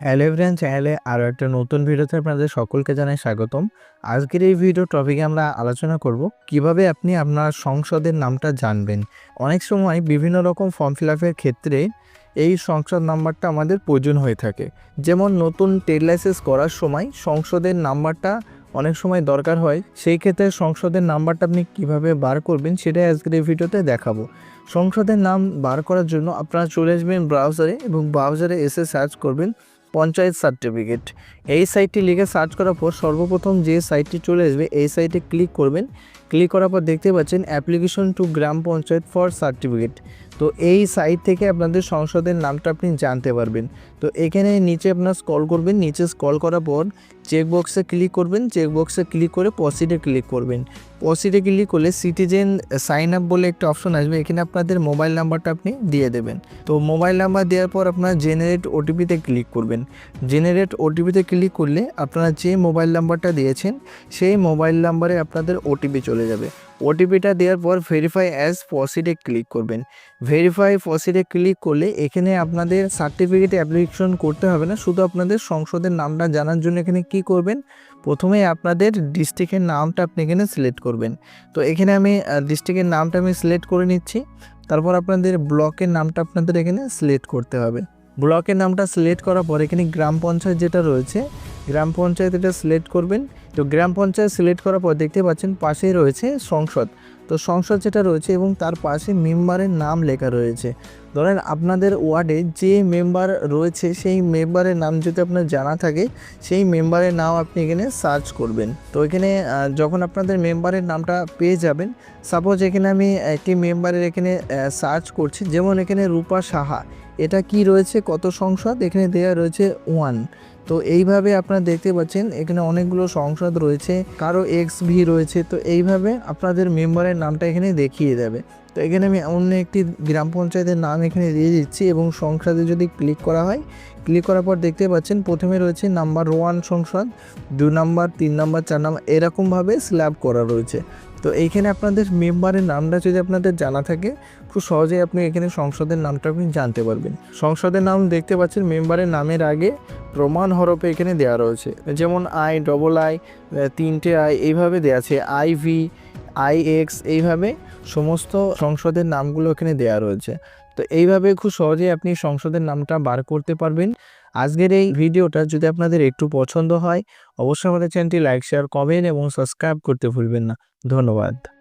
অ্যালেভরেন চ্যানেলে আরও একটা নতুন ভিডিওতে আপনাদের সকলকে জানাই স্বাগতম। আজকের এই ভিডিও টপিকে আমরা আলোচনা করব কীভাবে আপনি আপনার সংসদের নামটা জানবেন। অনেক সময় বিভিন্ন রকম ফর্ম ফিল ক্ষেত্রে এই সংসদ নাম্বারটা আমাদের প্রয়োজন হয়ে থাকে। যেমন নতুন ট্রেড লাইসেন্স করার সময় সংসদের নাম্বারটা অনেক সময় দরকার হয়, সেই ক্ষেত্রে সংসদের নাম্বারটা আপনি কীভাবে বার করবেন সেটাই আজকের এই ভিডিওতে দেখাবো। সংসদের নাম বার করার জন্য আপনারা চলে আসবেন ব্রাউজারে এবং ব্রাউজারে এসে সার্চ করবেন পঞ্চায়েত সার্টিফিকেট এই সাইটটি লিখে সার্চ করার পর সর্বপ্রথম যে সাইটটি চলে আসবে, এই সাইটে ক্লিক করবেন। ক্লিক করার পর দেখতে পাচ্ছেন অ্যাপ্লিকেশন টু গ্রাম পঞ্চায়েত ফর সার্টিফিকেট। তো এই সাইট থেকে আপনাদের সংসদের নামটা আপনি জানতে পারবেন। তো এখানে নিচে আপনার স্কল করবেন, নিচে স্কল করার পর চেক বক্সে ক্লিক করবেন চেক বক্সে ক্লিক করে পসিডে ক্লিক করবেন। পসিডে ক্লিক করলে সিটিজেন সাইন আপ বলে একটা অপশন আসবে, এখানে আপনাদের মোবাইল নাম্বারটা আপনি দিয়ে দেবেন। তো মোবাইল নাম্বার দেওয়ার পর আপনার জেনারেট ওটিপিতে ক্লিক করবেন। জেনারেট ওটিপিতে ক্লিক করলে আপনারা যে মোবাইল নাম্বারটা দিয়েছেন, সেই মোবাইল নাম্বারে আপনাদের ওটিপি চলে যাবে। ওটিপিটা দেওয়ার পর ভেরিফাই অ্যাজ পসিটে ক্লিক করবেন। ভেরিফাই পসিটে ক্লিক করলে এখানে আপনাদের সার্টিফিকেট অ্যাপ্লিকেশন করতে হবে না, শুধু আপনাদের সংসদের নামটা জানার জন্য এখানে কি করবেন? প্রথমে আপনাদের ডিস্ট্রিক্টের নামটা আপনি এখানে সিলেক্ট করবেন। তো এখানে আমি ডিস্ট্রিক্টের নামটা আমি সিলেক্ট করে নিচ্ছি। তারপর আপনাদের ব্লকের নামটা আপনাদের এখানে সিলেক্ট করতে হবে। ব্লকের নামটা সিলেক্ট করার পর এখানে গ্রাম পঞ্চায়েত যেটা রয়েছে, গ্রাম পঞ্চায়েত এটা সিলেক্ট করবেন। তো গ্রাম পঞ্চায়েত সিলেক্ট করার পর দেখতে পাচ্ছেন পাশেই রয়েছে সংসদ। তো সংসদ যেটা রয়েছে এবং তার পাশে মেম্বারের নাম লেখা রয়েছে। ধরেন আপনাদের ওয়ার্ডে যে মেম্বার রয়েছে, সেই মেম্বারের নাম যদি আপনার জানা থাকে, সেই মেম্বারের নাম আপনি এখানে সার্চ করবেন। তো এখানে যখন আপনাদের মেম্বারের নামটা পেয়ে যাবেন সাপোজ এখানে আমি একটি মেম্বারের এখানে সার্চ করছি, যেমন এখানে রূপা সাহা। এটা কি রয়েছে? কত সংসদ? এখানে দেয়া রয়েছে ওয়ান তো এইভাবে আপনারা দেখতে পাচ্ছেন, এখানে অনেকগুলো সংসদ রয়েছে। কারও এক্স ভি রয়েছে। তো এইভাবে আপনাদের মেম্বারের নামটা এখানে দেখিয়ে দেবে। তো এখানে আমি অন্য একটি গ্রাম পঞ্চায়েতের নাম এখানে দিয়ে দিচ্ছি এবং সংসদে যদি ক্লিক করা হয়, ক্লিক করার পর দেখতে পাচ্ছেন প্রথমে রয়েছে নাম্বার ওয়ান সংসদ, দু নাম্বার, তিন নাম্বার, চার নাম্বার, এরকমভাবে স্ল্যাব করা রয়েছে। তো এইখানে আপনাদের মেম্বারের নামটা যদি আপনাদের জানা থাকে, খুব সহজেই আপনি এখানে সংসদের নামটা আপনি জানতে পারবেন। সংসদের নাম দেখতে পাচ্ছেন মেম্বারের নামের আগে প্রমাণ হরফে এখানে দেওয়া রয়েছে। যেমন আই ডবল আই তিনটে আই, এইভাবে দেওয়া আছে। আই ভি আই এক্স এইভাবে সমস্ত সংসদের নামগুলো এখানে দেওয়া রয়েছে। তো এইভাবে খুব সহজেই আপনি সংসদের নামটা বার করতে পারবেন। আজকের এই ভিডিওটা যদি আপনাদের একটু পছন্দ হয়, অবশ্যই আমাদের চ্যানেলটি লাইক, শেয়ার, কমেন্ট এবং সাবস্ক্রাইব করতে ভুলবেন না। ধন্যবাদ।